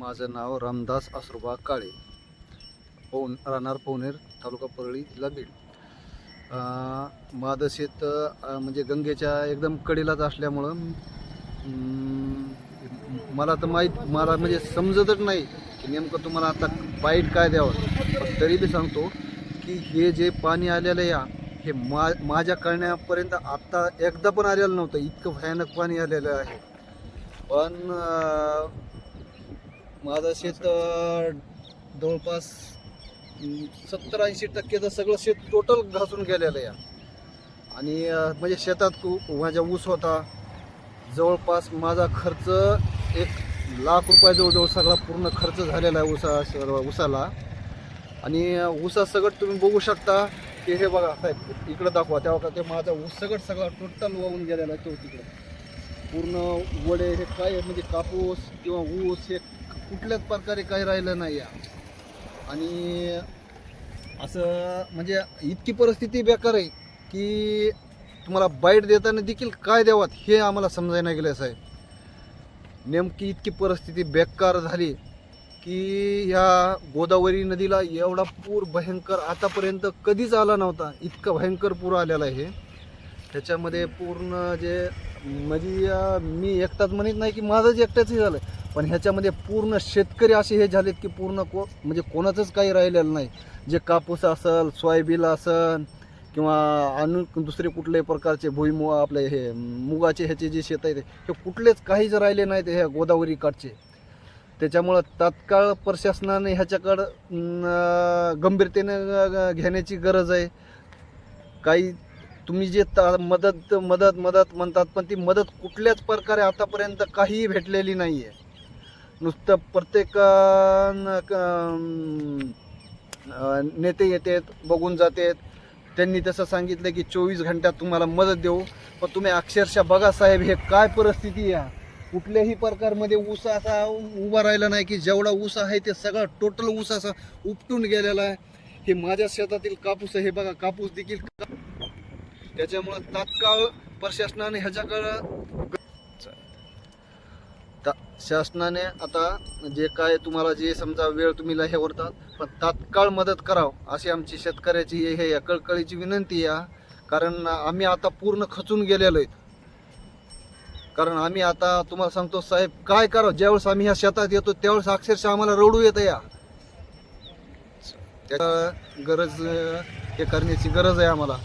माझं नाव रामदास आसरुबा काळे. पौन राहणार पवनेर तालुका परळी जिल्हा बीड. माझं शेत म्हणजे गंगेच्या एकदम कडेलाच असल्यामुळं मला तर माहीत मला म्हणजे समजतच नाही की नेमकं तुम्हाला आता बाईट काय द्यावं. पण तरी बी सांगतो की हे जे पाणी आलेलं या हे मा माझ्या कळण्यापर्यंत आत्ता एकदा पण आलेलं नव्हतं. इतकं भयानक पाणी आलेलं आहे. पण माझं शेत जवळपास सत्तर ऐंशी टक्केचं सगळं शेत टोटल घासून गेलेलं आहे. आणि म्हणजे शेतात खूप माझ्या ऊस होता. जवळपास माझा खर्च एक लाख रुपया जवळजवळ सगळा पूर्ण खर्च झालेला आहे ऊसा सर्व ऊसाला. आणि ऊसा सगळं तुम्ही बघू शकता की हे बघा साहेब इकडं दाखवा. तेव्हा ते माझा ऊस सगळं सगळा टोटल वाहून गेलेला आहे तो तिकडं. पूर्ण वडे हे काय म्हणजे कापूस किंवा ऊस हे कुठल्याच प्रकारे काही राहिलं नाही आहे आणि असं म्हणजे इतकी परिस्थिती बेकार आहे की तुम्हाला बाईट देताना देखील काय द्यावात हे आम्हाला समजायला गेलं साहेब. नेमकी इतकी परिस्थिती बेकार झाली की ह्या गोदावरी नदीला एवढा पूर भयंकर आतापर्यंत कधीच आला नव्हता. इतका भयंकर पूर आलेला आहे. त्याच्यामध्ये पूर्ण जे म्हणजे मी एकटाच म्हणत नाही की माझंच एकट्याचही झालं पण ह्याच्यामध्ये पूर्ण शेतकरी असे हे झालेत की पूर्ण को म्हणजे कोणाचंच काही राहिलेलं नाही. जे कापूस असेल सोयाबीन असेल किंवा अनु दुसरे कुठल्याही प्रकारचे भुईमुग आपले हे मुगाचे ह्याचे जे शेत आहेत हे कुठलेच काहीच राहिले नाहीत ह्या गोदावरी काठचे. त्याच्यामुळं तात्काळ प्रशासनाने ह्याच्याकडं गंभीरतेने घेण्याची गरज आहे. काही तुम्ही जे ता मदत मदत मदत म्हणतात पण ती मदत कुठल्याच प्रकारे आतापर्यंत काहीही भेटलेली नाही आहे नुसतं प्रत्येक नेते येतात बघून जातात. त्यांनी तसं सांगितलं की चोवीस घंट्यात तुम्हाला मदत देऊ. पण तुम्ही अक्षरशः बघा साहेब हे काय परिस्थिती आहे. कुठल्याही प्रकारमध्ये ऊस असा उभा राहिला नाही की जेवढा ऊस आहे ते सगळा टोटल ऊस असा उपटून गेलेला आहे. हे माझ्या शेतातील कापूस आहे. हे बघा कापूस देखील त्याच्यामुळं तात्काळ प्रशासनाने ह्याच्याकडं ता शासनाने आता जे काय तुम्हाला जे समजा वेळ तुम्ही हे वरतात पण तात्काळ मदत करावं अशी आमची शेतकऱ्याची हे हे कळकळीची विनंती आहे कारण आम्ही आता पूर्ण खचून गेलेलो आहेत. कारण आम्ही आता तुम्हाला सांगतो साहेब काय करावं? ज्यावेळेस आम्ही ह्या शेतात येतो त्यावेळेस अक्षरशः आम्हाला रडू येतं या. त्या गरज हे करण्याची गरज आहे आम्हाला.